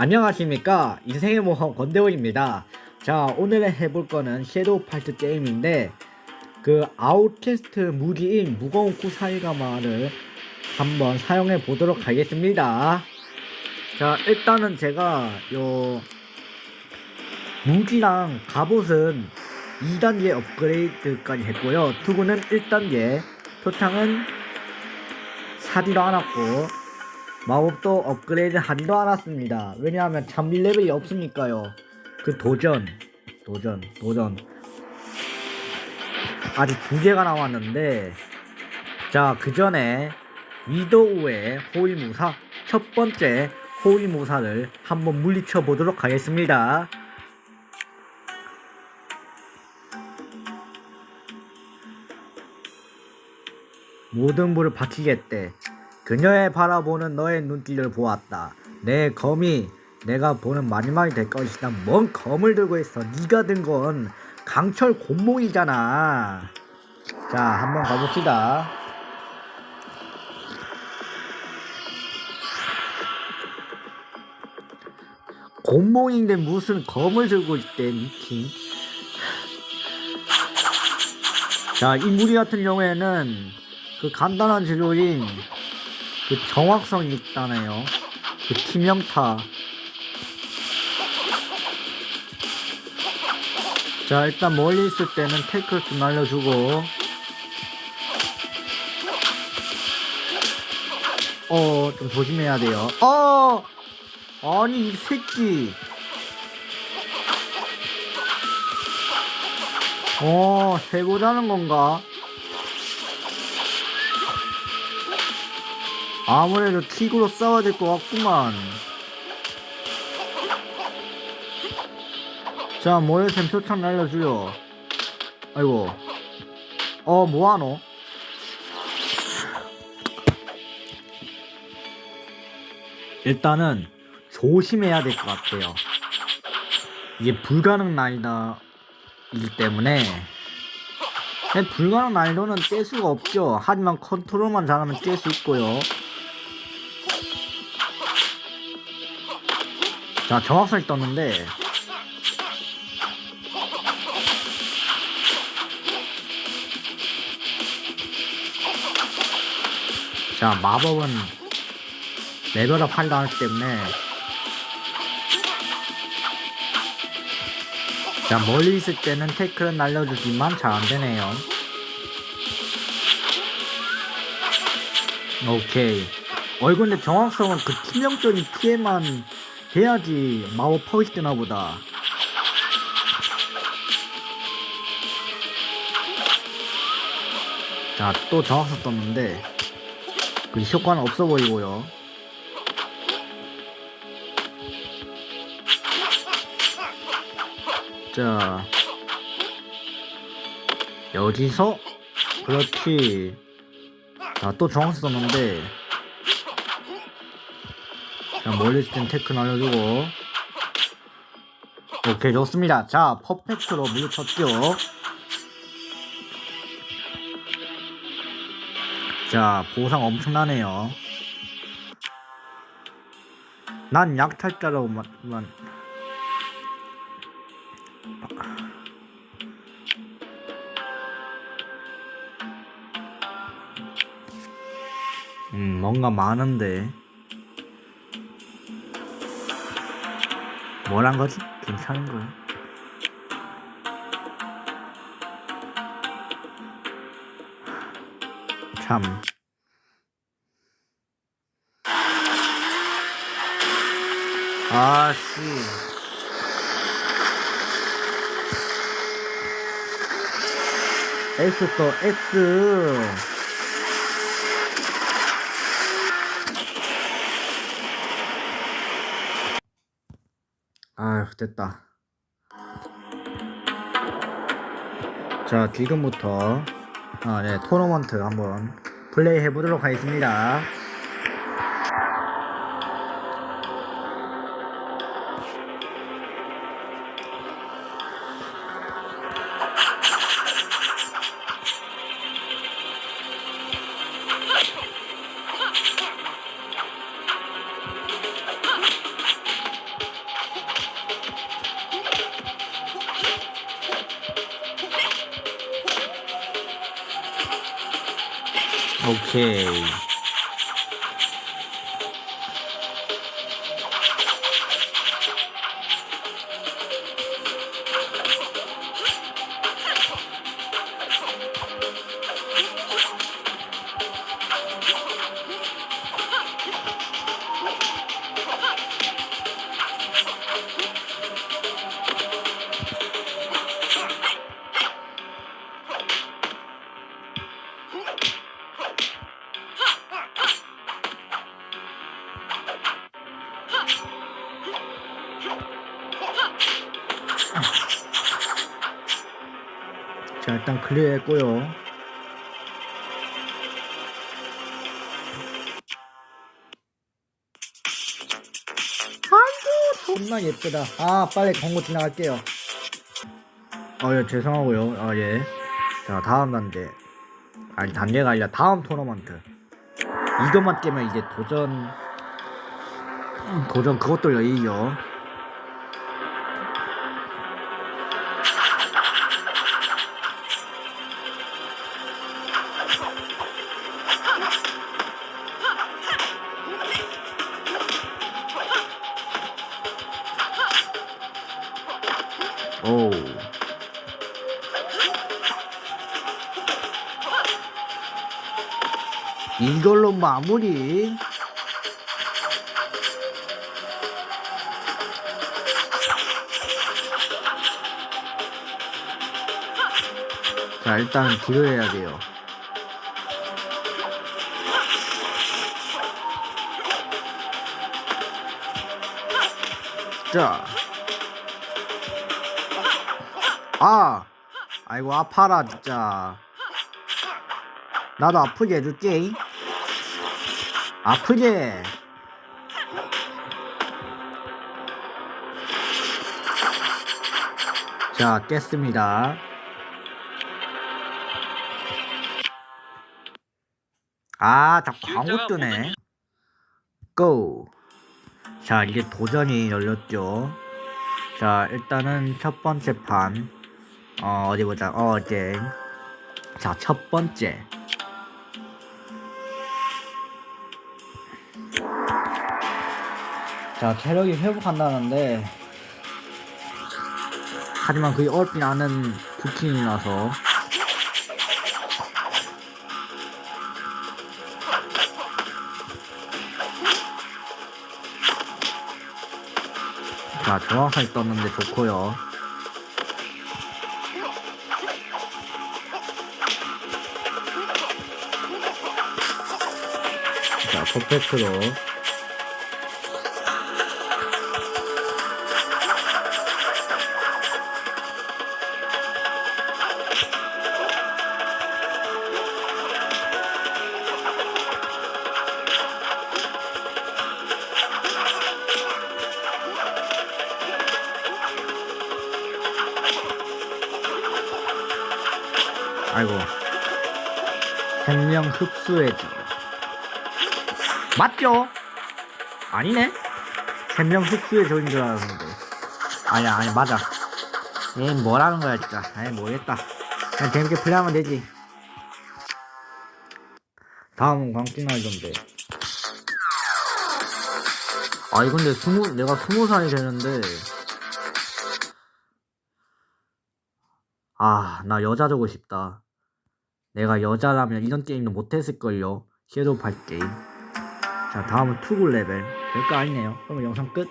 안녕하십니까? 인생의 모험 권대원입니다. 자 오늘 해볼 거는 섀도우 팔트 게임인데 그 아웃캐스트 무기인 무거운 구사일가마를 한번 사용해 보도록 하겠습니다. 자 일단은 제가 요 무기랑 갑옷은 2단계 업그레이드까지 했고요. 투구는 1단계. 표창은 사지도 않았고 마법도 업그레이드 하지도 않았습니다. 왜냐하면 장비 레벨이 없으니까요. 그 도전, 도전, 도전. 아직 두 개가 남았는데, 자, 그 전에 위도우의 호위무사, 첫 번째 호위무사를 한번 물리쳐 보도록 하겠습니다. 모든 부를 바치겠대. 그녀의 바라보는 너의 눈길을 보았다. 내 검이 내가 보는 마지막이 될 것이다. 뭔 검을 들고 있어? 네가 든 건 강철 곤몽이잖아. 자, 한번 가봅시다. 곤몽인데 무슨 검을 들고 있대, 미팅. 자, 이 무리 같은 경우에는 그 간단한 재료인 그 정확성이 있다네요. 그 팀명타. 자, 일단 멀리 있을 때는 태클 좀 날려주고. 어, 좀 조심해야 돼요. 어! 아니, 이 새끼. 어, 해보자는 건가? 아무래도 킥으로 싸워야 될 것 같구만. 자, 모여샘 표창 날려주요. 아이고. 어, 뭐하노? 일단은 조심해야 될 것 같아요. 이게 불가능 난이다이기 때문에 그냥 불가능 난이도는 깰 수가 없죠. 하지만 컨트롤만 잘하면 깰 수 있고요. 자, 정확성이 떴는데 자, 마법은 레벨업 한다 하기 때문에 자, 멀리 있을 때는 태클은 날려주지만 잘 안되네요. 오케이. 어, 이거 근데 정확성은 그 치명적인 피해만 돼야지 마법 하고 되나 보다. 자, 또 정확성 떴는데, 그 효과는 없어 보이고요. 자, 여기서, 그렇지. 자, 또 정확성 떴는데, 자, 멀리 있을 땐 테크 날려주고. 오케이, 좋습니다. 자, 퍼펙트로 물쳤죠. 자, 보상 엄청나네요. 난 약탈자로만, 만. 음, 뭔가 많은데. 뭐란 거지? 괜찮은 거야. 참. 아씨. X 또 X. 아휴 됐다. 자 지금부터 아, 네, 토너먼트 한번 플레이 해보도록 하겠습니다 오 자, 일단 클리어 했고요. 아이고, 존나 예쁘다. 아, 빨리 광고 지나갈게요. 아, 예, 죄송하고요. 아, 예. 자, 다음 단계. 아니, 단계가 아니라 다음 토너먼트. 이것만 깨면 이제 도전, 음, 도전 그것도 열리죠. 이걸로 마무리. 자, 일단 딜을 해야 돼요. 자. 아! 아이고, 아파라, 진짜. 나도 아프게 해줄게. 아프게. 자, 깼습니다. 아, 자, 광고 뜨네. 고! 자, 이제 도전이 열렸죠. 자, 일단은 첫 번째 판. 어, 어디 보자. 어제. 자, 첫 번째. 자, 체력이 회복한다는데. 하지만 그게 어렵진 않은 부킹이라서. 자, 정확하게 떴는데 좋고요. 자, 퍼펙트로. 아이고. 생명 흡수해줘. 맞죠? 아니네? 생명 흡수해줘인 줄 알았는데. 아니야, 아니, 맞아. 얘 뭐라는 거야, 진짜. 아이, 모르겠다. 그냥 재밌게 플레이하면 되지. 다음은 광진날던데. 아니, 근데 스무, 내가 스무 살이 되는데. 아, 나 여자 되고 싶다. 내가 여자라면 이런 게임도 못했을걸요. 섀도우 팔 게임. 자, 다음은 투굴 레벨. 별거 아니네요. 그러면 영상 끝.